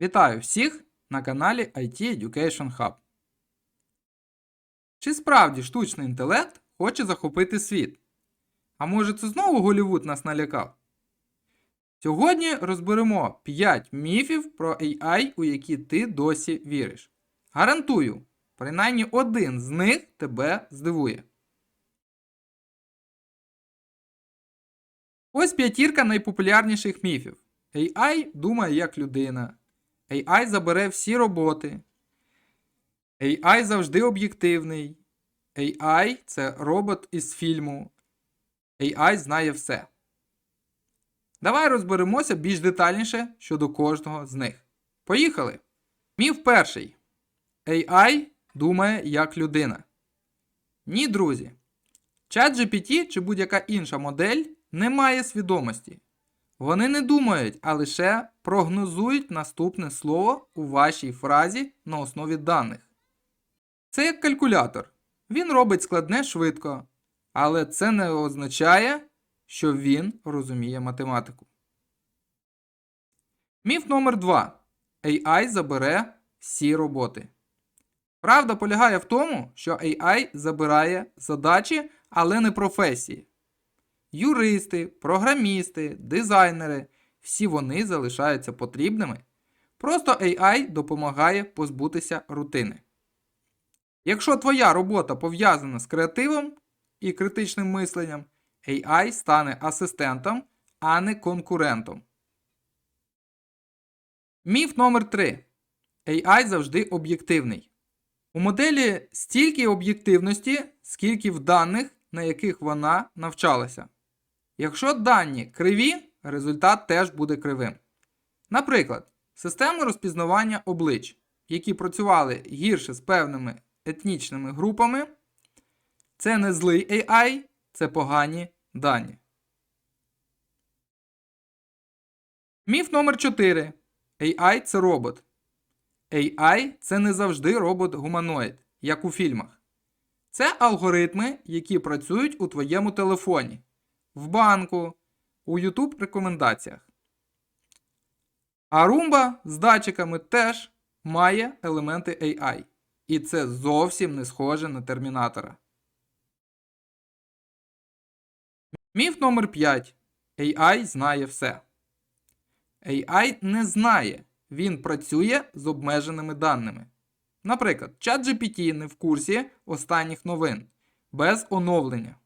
Вітаю всіх на каналі IT Education Hub. Чи справді штучний інтелект хоче захопити світ? А може це знову Голівуд нас налякав? Сьогодні розберемо 5 міфів про AI, у які ти досі віриш. Гарантую, принаймні один з них тебе здивує. Ось п'ятірка найпопулярніших міфів. AI думає як людина. AI забере всі роботи. AI завжди об'єктивний. AI це робот із фільму. AI знає все. Давай розберемося більш детальніше щодо кожного з них. Поїхали! Міф перший. AI думає як людина. Ні, друзі. ChatGPT чи будь-яка інша модель не має свідомості. Вони не думають, а лише прогнозують наступне слово у вашій фразі на основі даних. Це як калькулятор. Він робить складне швидко, але це не означає, що він розуміє математику. Міф номер 2. AI забере всі роботи. Правда полягає в тому, що AI забирає задачі, але не професії. Юристи, програмісти, дизайнери всі вони залишаються потрібними. Просто AI допомагає позбутися рутини. Якщо твоя робота пов'язана з креативом і критичним мисленням, AI стане асистентом, а не конкурентом. Міф номер 3. AI завжди об'єктивний. У моделі стільки об'єктивності, скільки в даних, на яких вона навчалася. Якщо дані криві, результат теж буде кривим. Наприклад, системи розпізнавання облич, які працювали гірше з певними етнічними групами, це не злий AI, це погані дані. Міф номер 4. AI це робот. AI це не завжди робот-гуманоїд, як у фільмах. Це алгоритми, які працюють у твоєму телефоні, в банку, у YouTube рекомендаціях. А Roomba з датчиками теж має елементи AI. І це зовсім не схоже на термінатора. Міф номер 5. AI знає все. AI не знає. Він працює з обмеженими даними. Наприклад, ChatGPT не в курсі останніх новин без оновлення.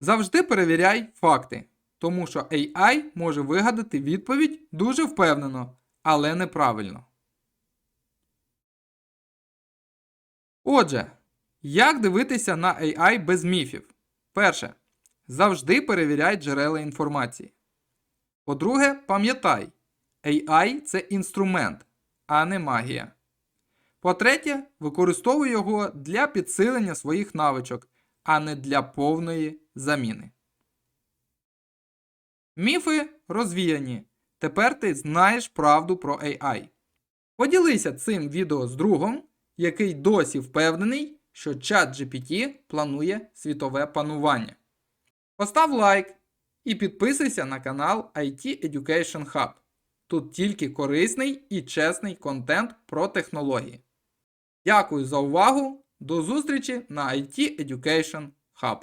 Завжди перевіряй факти, тому що AI може вигадати відповідь дуже впевнено, але неправильно. Отже, як дивитися на AI без міфів? Перше. Завжди перевіряй джерела інформації. По-друге, пам'ятай, AI це інструмент, а не магія. По-третє, використовуй його для підсилення своїх навичок, а не для повної заміни. Міфи розвіяні. Тепер ти знаєш правду про AI. Поділися цим відео з другом, який досі впевнений, що ChatGPT планує світове панування. Постав лайк і підписуйся на канал IT Education Hub. Тут тільки корисний і чесний контент про технології. Дякую за увагу! До зустрічі на IT Education Hub.